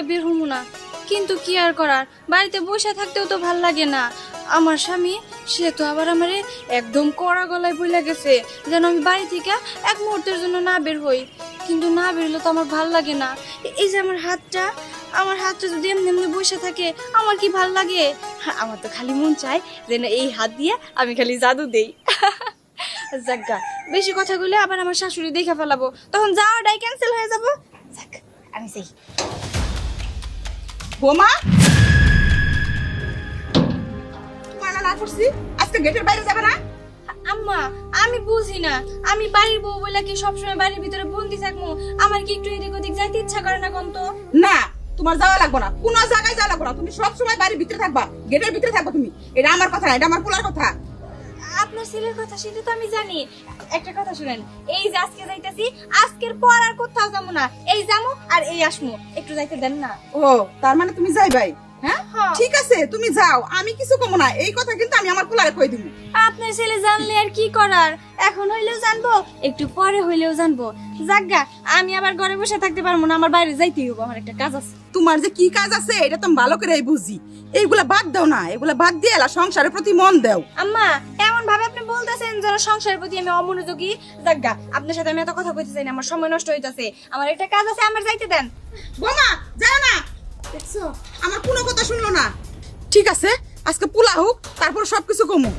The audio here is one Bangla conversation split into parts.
যে বের হব না। কিন্তু কি আর করার? বাড়িতে বসে থাকতেও তো ভালো লাগে না। আমার স্বামী, সে তো আবার আমারে একদম কড়া গলায় বইলা গেছে, যেন আমি বাড়ি থেকে এক মুহূর্তের জন্য না বের হই। কিন্তু না বেরোলে তো আমার ভালো লাগে না। এই যে আমার হাতটা আমার হাতটা যদি এমনি এমনি বসে থাকে, আমার কি ভালো লাগে? আমার তো খালি মন চায় যেন এই হাত দিয়ে আমি খালি জাদু দেই। যাজ্ঞা বেশি কথা বলে আবার আমার শাশুড়ি দেখে ফেলাবো। তখন যাওয়াটাই ক্যান্সেল হয়ে যাব। যাক, আমি যাই। বোমা! তোমার না করছি আজকে গেটের বাইরে যাবে না? আম্মা আমি বুঝি না। আমি বাড়ির বউ বলে কি সবসময় বাড়ির ভিতরে বন্দি থাকব আমার কি একটু এদিক ওদিক যাইতে ইচ্ছা করে না কোন তো না তোমার যাওয়া লাগবে না। কোনো জায়গায় যাওয়া লাগবে না। তুমি সবসময় বাড়ির ভিতরে থাকবা। গেটের ভিতরে থাকবা তুমি। এটা আমার কথা না এটা আমার পোলার কথা। আপনার ছেলের কথা সেটা তো আমি জানি। একটা কথা শুনেন, এই যে আজকে যাইতেছি, আজকের পর আর কোথাও যাব না। এই যাব আর এই আসমো। একটু যাইতে দেন না। ও, তার মানে তুমি যাই ভাই হ্যাঁ। ঠিক আছে তুমি যাও। আমি কিছু কমো না। এই কথা কিন্তু আমি আমার পোলারে কই দিব। আপনার ছেলে জানলে আর কি করার? এখন হইলেও জানব একটু পরে হইলেও জানব। আমি আবার ঘরে বসে থাকতে পারব না আমার বাইরে যাইতেই হব আমার একটা কাজ আছে। তোমার যে কি কাজ আছে এটা ভালো করে বুঝি। এইগুলা বাদ দাও না এগুলা বাদ দিয়ে এলা সংসারের প্রতি মন দাও। আম্মা এমন ভাবে আপনি বলতেছেন যেন সংসারের প্রতি আমি অমনোযোগী? যাজ্ঞা আপনার সাথে আমি এত কথা কইতে চাই না আমার সময় নষ্ট হইতাছে। আমার একটা কাজ আছে আমার যাইতে দেন। বোমা যাও না। দেখছ? আমার কোনো কথা শুনলো না। ঠিক আছে আজকে পোলা হোক তারপর সবকিছু কমু।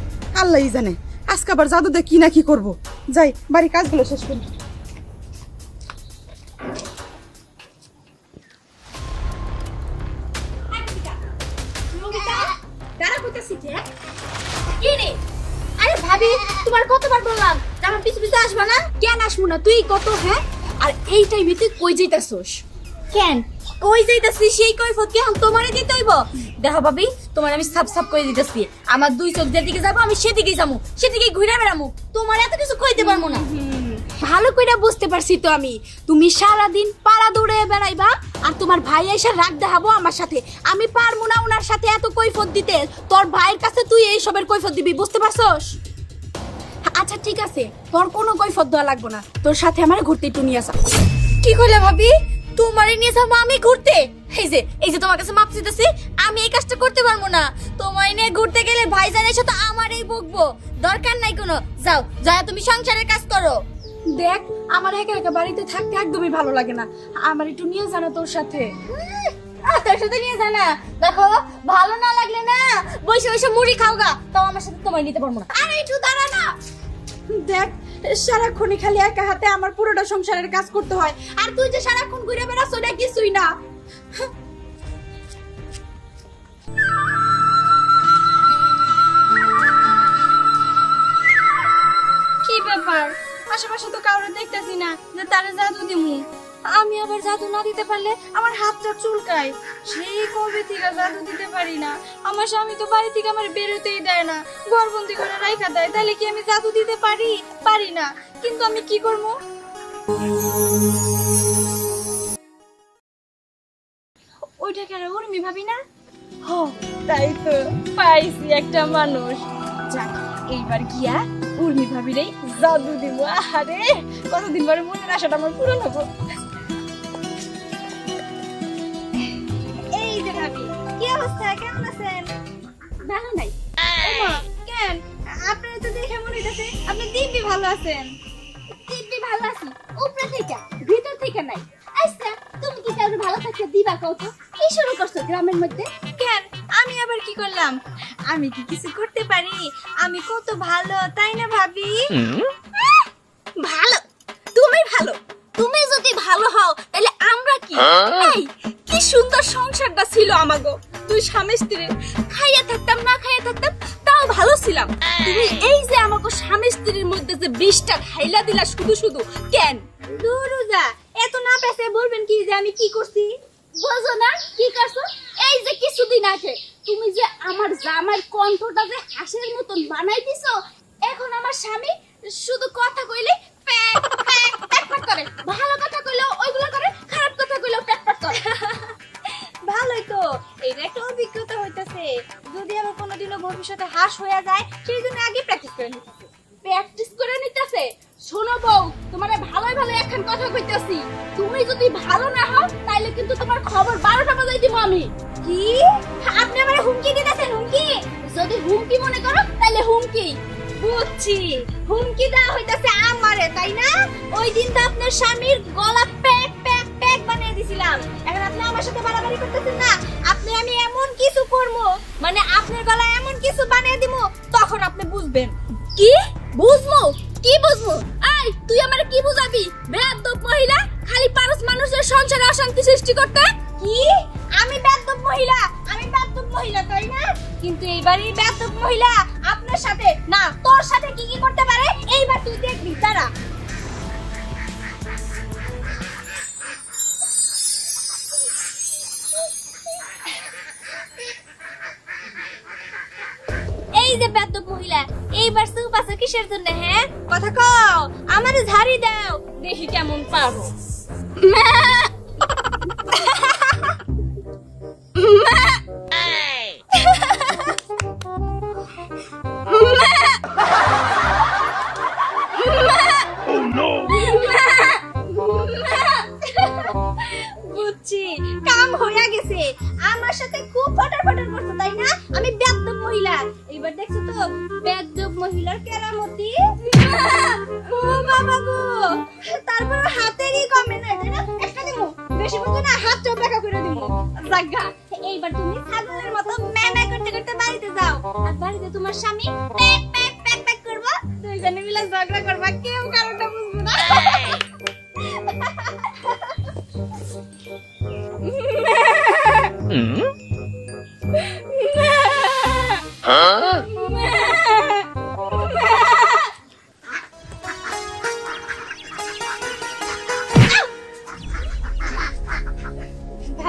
আল্লাহই জানে আজকে আবার জাদু দিয়ে কি না কি করব। যাই বাড়ি কাজগুলো শেষ করি। আরে ভাবি তোমার কতবার বললাম যে আমার পিছু পিছু আসবা না? কেন আসব না? তুই কত হ্যাঁ? আর এই টাইমে তুই কই যাইতাছস? কেন? কই যাইতাছি সেই কৈফত কি এখন তোমারে দিতে হইব? দেখো ভাবি, তোমার আমি সাপ সাপ করে দিতেছি। আমার দুই চোখ যেদিকে যাব, আমি সেদিকেই যাব সেদিকে ঘুরে বেড়ামু। তোমার এত কিছু কইতে পারব না। ভালো কইরা বুঝতে পারছি তো আমি। তুমি সারা দিন পাড়া দৌড়ে বেড়াইবা, আর তোমার ভাই এসে রাগ দেখাবো আমার সাথে। আমি পারব না ওনার সাথে এত কৈফত দিতে। তোর ভাইয়ের কাছে তুই এই সবের কৈফত দিবি, বুঝতে পারছস? আচ্ছা ঠিক আছে। তোর কোনো কৈফত দেওয়া লাগবে না। তোর সাথে আমার ঘুরতে একটু নিয়ে আসা। কি কইলে ভাবি? তোমারে নিয়ে যাব আমি ঘুরতে। এই যে এই যে তোমার কাছে মাপ চাইতেছি আমি এই কাজটা করতে পারব না। তোমায় নিয়ে ঘুরতে গেলে ভাইজান এসে তো আমারই বকবো। দরকার নাই কোনো। যাও যা তুমি সংসারের কাজ করো। দেখ আমার একা একা বাড়িতে থাকতে একদমই ভালো লাগে না। আমার একটু নিয়ে জানা তোর সাথে। তোর সাথে নিয়ে জানা দেখো ভালো না লাগলে না বসে বসে মুড়ি খাও গা। তাও আমার সাথে তোমার নিতে পারব না। আরে একটু দাঁড়া না। দেখ সারাক্ষণই খালি একা হাতে আমার পুরোটা সংসারের কাজ করতে হয়। আর তুই যে সারাক্ষণ ঘুরে বেড়াস ওটা কিছুই না। কি ব্যাপার? আশেপাশে তো কাউরে দেখতেছি না যে তারা জাদু দিমু। আমি আবার জাদু না দিতে পারলে আমার হাতটা চুলকায়। সেই কবে থেকে জাদু দিতে পারি না। আমার স্বামী তো বাড়ি থেকে আমার বেরোতেই দেয় না। ঘরবন্দি করে রাইখা দেয়। তাহলে কি আমি জাদু দিতে পারি? পারি না। কিন্তু আমি কি করব? ওইটা কেন উর্মি ভাবি না? তাই তো। পাইছি একটা মানুষ। যাক, এইবার গিয়া উর্মি ভাবিরেই জাদু দিব। আরে কতদিন পরে মনের আশাটা আমার পূরণ হব? অবস্থা? কেমন আছেন? ভালো নাই। কেন? আপনারা তো দেখে মনে হইতাছে আপনি দিব্যি ভালো আছেন। দিব্যি ভালো আছি। উপরে থেকে ভিতর থেকে নাই। আচ্ছা তুমি কি কাউকে ভালো থাকতে দিবা কও কি শুরু করছ গ্রামের মধ্যে? কেন? আমি আবার কি করলাম? আমি কি কিছু করতে পারি? আমি কত ভালো তাই না ভাবি? ভালো। তুমি ভালো। তুমি যদি ভালো হও তাহলে আমরা কি? কি সুন্দর সংসারটা ছিল আমাগো। তুই স্বামী স্ত্রী। খাইয়া থাকতাম না খাইয়া থাকতাম তাও ভালো ছিলাম। তুমি এই যে আমাকে স্বামী স্ত্রীর মধ্যে যে বিষটা খাইলা দিলা শুধু শুধু কেন? দুরুজা এত না পেছে বলবেন কি যে আমি কি করছি? বোঝো না কি করছ? এই যে কিছুদিন আগে তুমি যে আমার জামার কণ্ঠটা যে হাসের মতন বানাই দিছো এখন আমার স্বামী শুধু কথা কইলে হইতাছে যদি আমার কোনোদিনও ভবিষ্যতে হাস হয়ে যায় সেই জন্য আগে প্র্যাকটিস করে নিতেছি প্র্যাকটিস করে নিতেছে? শোনো বউ তোমারে ভালোই ভালো একখান কথা কইতাছি। তুমি যদি ভালো না হও তাইলে কিন্তু তোমার খবর বারোটা বাজাই দিব আমি। কি? আপনি আমার হুমকি দিতেছেন হুমকি? যদি হুমকি মনে করো তাইলে হুমকি। বুঝছি হুমকি দেওয়া হইতাছে আমারে তাই না? ওই দিন তো আপনার স্বামীর গলা প্যাক প্যাক প্যাক বানিয়ে দিছিলাম। এখন আপনি আমার সাথে বাড়াবাড়ি করতেছেন না? আপনি, আমি এমন কিছু করব মানে আপনার গলা এমন কিছু বানিয়ে দিব, তখন আপনি বুঝবেন। কি? বুঝব? কি বুঝব? আই তুই আমারে কি বুঝাবি? বেয়াদব মহিলা, খালি পারস মানুষের সংসারে অশান্তি সৃষ্টি করতে? কি? আমি বেয়াদব মহিলা, আমি বেয়াদব মহিলা, তাই না? কিন্তু এইবারই বেয়াদব মহিলা আপনার সাথে, না, তোর সাথে কি কি করতে পারে? এইবার তুই দেখবি তারা এইবার সুপ আছে কিসের জন্য হ্যাঁ? কথা কও আমারে ঝাড়ি দাও। দেখি কেমন পারো কেরামতি? ও বাবা তারপর হাতেরই কমে না এটা না? একটা দিমু। বেশি বুঝো না, হাত চোপড়াকা করে দিমু। জাগা এইবার তুমি ছাগলের মতো ম্যা ম্যা করতে করতে বাড়িতে যাও। আর বাড়িতে তোমার স্বামী প্যাক প্যাক প্যাক প্যাক করব। দুইজনে মিলে ঝগড়া করবা, কেউ কারণটা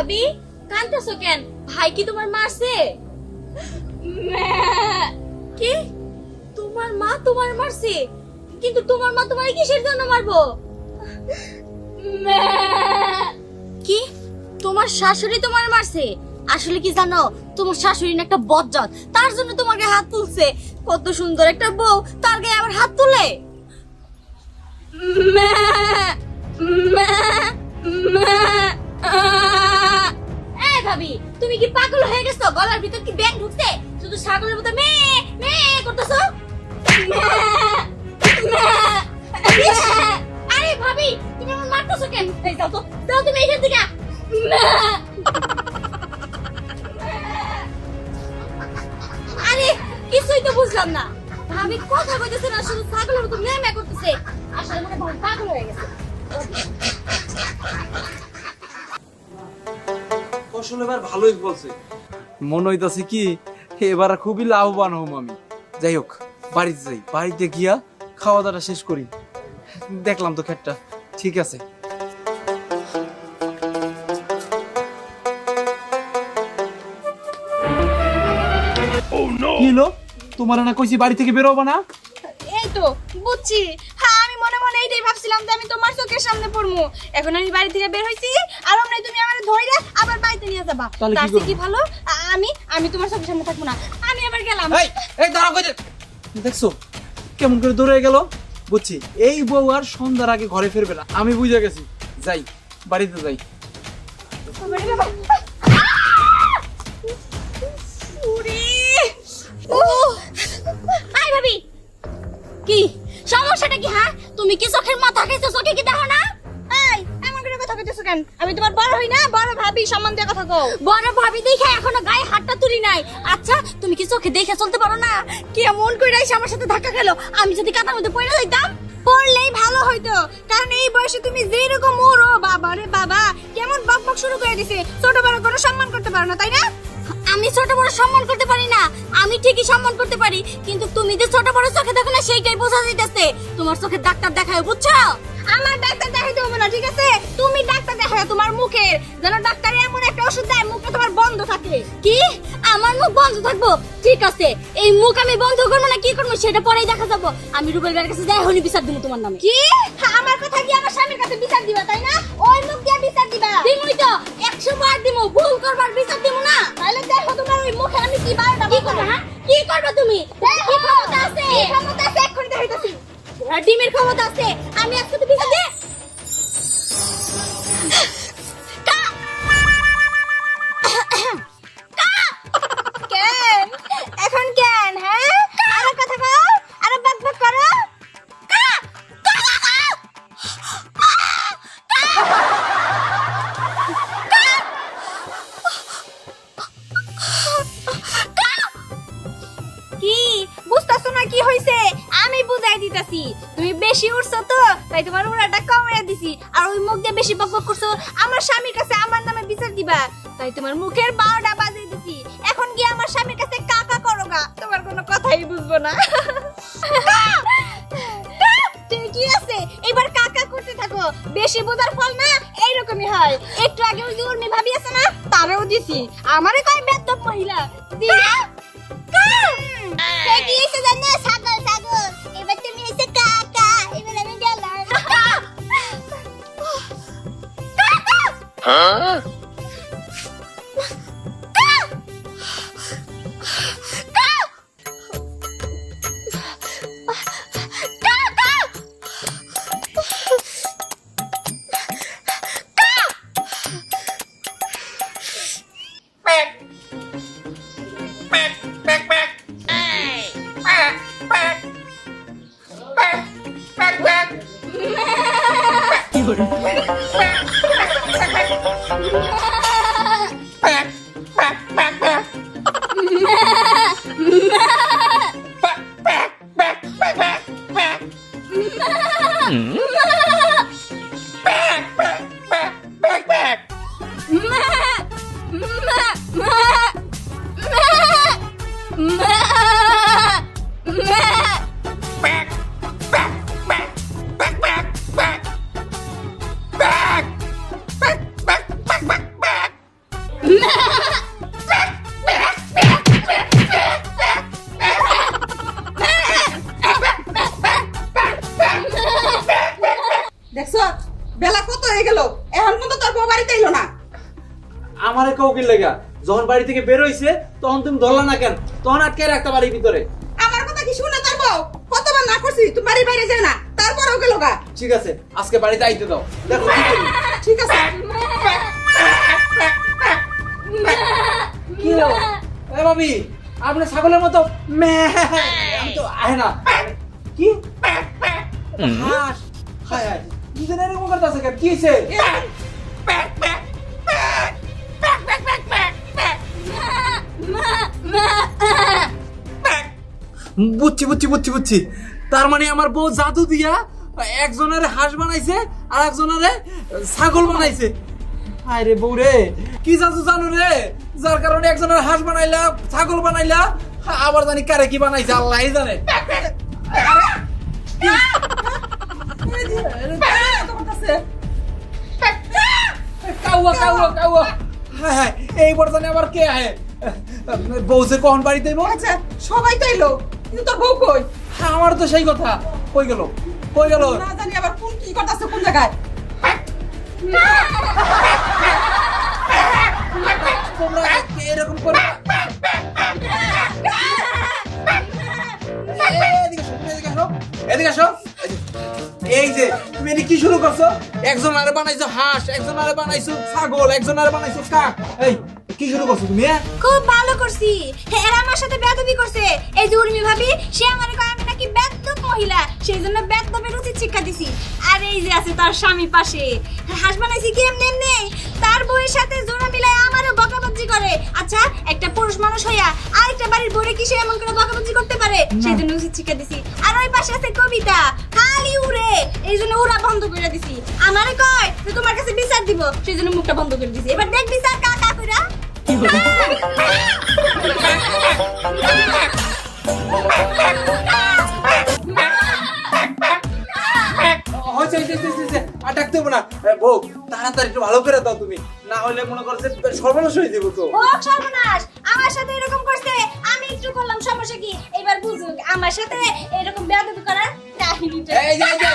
ভাবি? কাঁদতেছো কেন? ভাই কি তোমার মারছে কি? তোমার মা তোমার মারছে? কিন্তু তোমার মা তোমার কিসের জন্য মারবো? কি? তোমার শাশুড়ি তোমার মারছে? আসলে কি জানো? তোমার শাশুড়ি না একটা বজ্জাত। তার জন্য তোমাকে হাত তুলছে। কত সুন্দর একটা বউ তার গায়ে আবার হাত তুলে। এই ভাবি তুমি কি পাগল হয়ে গেছো? গলার ভিতর কি ব্যাং ঢুকছে? শুধু ছাগলের মতো মে মে করতেছো? আরে ভাবি, তুমি আমার মারতেছো কেন? এই যাও তো, যাও তুমি এখান থেকে। আরে, কিছুই তো বুঝলাম না। ভাবি কথা কইতেছে না, শুধু ছাগলের মতো মে মে করতেছে। আসলে মনে পাগল হয়ে গেছে। ফসল এবার ভালোই বলছে মনে হইতাছে কি এবার খুবই লাভবান হম আমি। যাই হোক বাড়িতে যাই। বাড়িতে গিয়া খাওয়া দাওয়া শেষ করি। দেখলাম তো ক্ষেতটা। ঠিক আছে। কি হলো? তোমার না কইছি বাড়ি থেকে বেরোবা না? এই তো বুঝছি। আমি মনে এইটাই ভাবছিলাম যে আমি তোমার চোখের সামনে পড়ব এখন আমি বাড়ি থেকে বের হইছি আর অমনি তুমি আমার ধইরা আবার বাড়িতে নিয়ে যাবা। তার কি ভালো? আমি আমি তোমার চোখের সামনে থাকব না। আমি আবার গেলাম। এই এই দাঁড়া কই দেখছ? কেমন করে দৌড়ে গেল? বুঝছি এই বউ আর সন্ধ্যার আগে ঘরে ফিরবে না। আমি বুঝে গেছি। যাই বাড়িতে যাই। কি? সমস্যাটা কি হ্যাঁ? তুমি কি চোখের মাথা খাইছো? চোখে কি দেখো না? এই এমন করে কথা কইতেছো কেন? আমি তোমার বড় হই না বড় ভাবি সম্মান দিয়ে কথা কও। বড় ভাবি দেখে এখনও গায়ে হাতটা তুলে নাই। আচ্ছা তুমি কি চোখে দেখে চলতে পারো না? কেমন এসে আমার সাথে ধাক্কা খেলো? আমি যদি কাতার মধ্যে পড়ে যাইতাম? পড়লেই ভালো হইতো। কারণ এই বয়সে তুমি যেই রকম ওরো বাবা রে বাবা কেমন শুরু করে দিছে? ছোট বড় কোনো সম্মান করতে পারো না তাই না? আমি ছোট বড় সম্মান করতে পারি না। আমি ঠিকই সম্মান করতে পারি কিন্তু তুমি যে ছোট বড় চোখে দেখো না সেইটাই বোঝা যাইতেছে। তোমার চোখে ডাক্তার দেখায় বুঝছ? আমার ডাক্তার দেখাইতে হবে না ঠিক আছে? তুমি ডাক্তার দেখায় তোমার মুখের যেন ডাক্তারে এমন একটা ওষুধ দেয় মুখটা তোমার বন্ধ থাকে। কি? আমার মুখ বন্ধ থাকব? ঠিক আছে। এই মুখ আমি বন্ধ করব না কি করব? সেটা পরেই দেখা যাব। আমি রুবেল ভাইয়ের কাছে যাই হনি বিচার দিব তোমার নামে। কি? আমার কথা কি আমার স্বামীর কাছে বিচার দিবা তাই না? ওই মুখ দিয়ে বিচার দিবা। দিমুই তো একশো বার দিমু ভুল করবার বিচার দিমু না তাহলে দেখো তোমার ওই মুখে আমি কি বারটা কি করবে হ্যাঁ? কি করবে তুমি? কি ক্ষমতা আছে? কি ক্ষমতা আছে এক্ষুনি দেখাইতাছি ডিমের ক্ষমতা আছে। আমি আজকে তো হইছে, আমি বুঝাই দিতাছি। তুমি বেশি উঠছো তো, তাই তোমার উড়াটা কমাইয়া দিছি। আর ওই মুখ দিয়ে বেশি বকবক করছ, আমার স্বামীর কাছে আমার নামে বিচার দিবা। তাই তোমার মুখের বারোটা বাজিয়ে দিছি। এখন গিয়ে আমার স্বামীর কাছে কাকা করো গা, তোমার কোনো কথাই বুঝব না। ঠিকই আছে, এবার কাকা করতে থাকো। বেশি বোঝার ফল না, এইরকমই হয়। একটু আগে ওই যে উর্মি ভাবি আছে না, তারেও দিছি। আমারে কয় বেদ্য মহিলা। দি কি এসে জানো ছাগল ছাগল এবার তুমি এসে কাকা এবার আমি গেলাম দেখছ Спасибо. কৌকিল লেগা। যখন বাড়ি থেকে বের হইছে তখন তুমি ধরলা না কেন? তখন আটকে রাখতে বাড়ির ভিতরে। আমার কথা কি শুনে তোর বউ? কতবার না করছি তুই বাড়ির বাইরে যায় না। তারপরেও গেল গা ঠিক আছে আজকে বাড়িতে আইতে দাও। দেখো কি করি। ঠিক আছে। কি হলো? এ ভাবি আপনি ছাগলের মতো মে আমি তো আহে না। কি? হাঁস। হায় হায়। কি যেন এরকম করতেছে কেন? কি হয়েছে বুঝছি বুঝছি বুঝছি বুঝছি। তার মানে আমার বউ জাদু দিয়া একজনের হাঁস বানাইছে আর একজনের ছাগল বানাইছে। হায় রে বউ রে কি জাদু জানো রে? যার কারণে একজনের হাঁস বানাইলা, ছাগল বানাইলা, আবার জানি কারে কি বানাইছে, আল্লাহ জানে। কাউয়া কাউয়া কাউয়া হায়, এইবার জানি আবার কে আহে? বউ যে কখন বাড়িতে এলো আচ্ছা সবাই তো এলো কিন্তু তোর বউ কই? আমার তো সেই কথা। কই গেল? কই গেল? না জানি আবার কোন কি করতেছে কোন জায়গায়? তোমরা এরকম করে? এদিকে আসো, এদিকে আসো, এদিকে আসো। এই যে তুমি এদিকে কি শুরু করছ? একজন আরে বানাইছো হাঁস একজন আরে বানাইছো ছাগল একজন আরে বানাইছো কাক। এই কি শুরু করছ তুমি হ্যাঁ? খুব ভালো করছি। এরা আমার সাথে বেয়াদবি করছে। এই যে উর্মি ভাবি সে আমার কয় আমি নাকি বেয়াদব মহিলা। সেই জন্য বেদবের উচিত শিক্ষা দিছি। আর এই যে আছে তার স্বামী পাশে। হাঁস বানাইছি কি এমনি এমনি? তার বউয়ের সাথে জোড়া মিলায় আমারও বকাবাজি করে। আচ্ছা একটা পুরুষ মানুষ হইয়া আরেকটা বাড়ির বউরে কিসে এমন করে বকাবাজি করতে পারে? সেই জন্য উচিত শিক্ষা দিছি। আর ওই পাশে আছে কবিতা। খালি উড়ে। এই জন্য উড়া বন্ধ করে দিছি। আমারে কয় তোমার কাছে বিচার দিব। সেই জন্য মুখটা বন্ধ করে দিছি। এবার দেখ বিচার কা কা কইরা আর ডাকতে না। বউ তাড়াতাড়ি একটু ভালো করে দাও তুমি। না হলে মনে করছে সর্বনাশ হয়ে যাব তো। ও সর্বনাশ! আমার সাথে এরকম করছে আমি একটু করলাম সমস্যা কি? এবার বুঝুক আমার সাথে এরকম বেয়াদবি করার কাহিনীটা। এই যে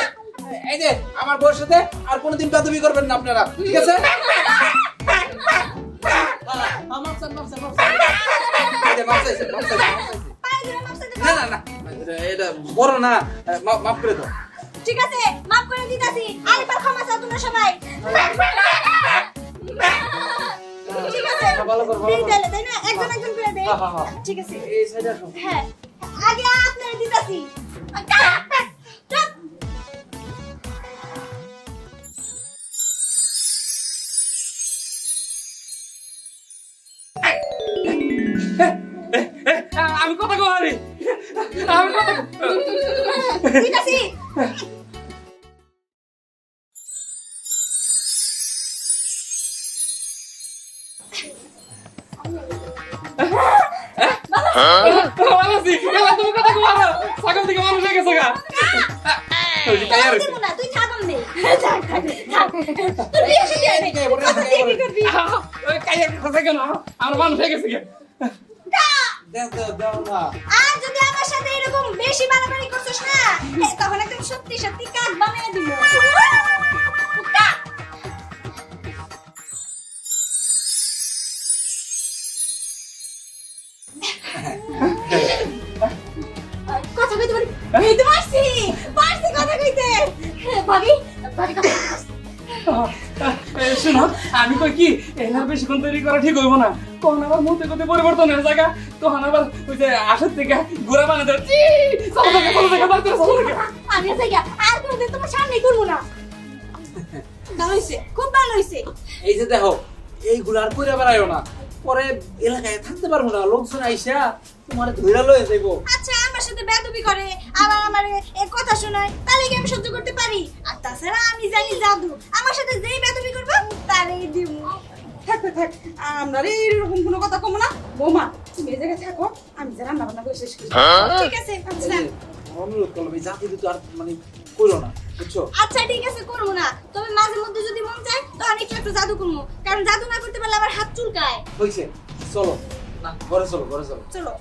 এই যে আমার বউর সাথে আর কোনোদিন বেদবি করবেন না আপনারা ঠিক আছে? মাপ না না না এটা- বড় না মা- মাফ করে দাও। ঠিক আছে মাফ করে করো, ভালো হ্যাঁ আগে আপনার দিতাছি ছাগল থেকে মানুষ হয়ে গেছে গা তুই ছাগল হয় নাই। মানুষ হয়ে গেছে গা দাও দাও দাও আর যদি এরকম বেশি বাড়াবাড়ি করছিস না তখন একদম সত্যি সত্যি কাক বানিয়ে দিব। পারছি পারছি কথা কইতে। ভাবি ভাবি শোনো, আমি কই কি এনার বেশিক্ষণ তৈরি করা ঠিক হইব না। তখন আবার মুহূর্তে গতি পরিবর্তন হয়ে জায়গা তখন আবার ওই যে আসার থেকে ঘোরা বানা দেয় চি চলো থেকে চলো থেকে তাড়াতাড়ি চলো থেকে আমি আর কোনোদিন তোমার সামনে করব না। হয়েছে খুব ভালো হয়েছে এই যে দেখো এইগুলো আর করে বেড়াইও না। পরে এলাকায় থাকতে পারব না লোকজন আইসা তোমার ধৈরা লয়ে যাইবো। আচ্ছা আমার সাথে বেদবি করে আবার আমার এক কথা শোনায় তাহলে কি আমি সহ্য করতে পারি? আর তাছাড়া আমি জানি জাদু আমার সাথে যেই বেদবি করবে তারই দিব থাক থাক, আমরা এরকম কোনো কথা কমো না। বৌমা তুমি এই জায়গায় থাকো আমি যা রান্না বান্না করে শেষ করি। ঠিক আছে আচ্ছা। অনুরোধ করলাম এই জাতি তো আর মানে করো না বুঝছ? আচ্ছা ঠিক আছে করব না। তবে মাঝে মধ্যে যদি মন চায় তখন একটু একটু জাদু করব। কারণ জাদু না করতে পারলে আমার হাত চুলকায়। হয়েছে চলো। না ঘরে চলো ঘরে চলো। চলো।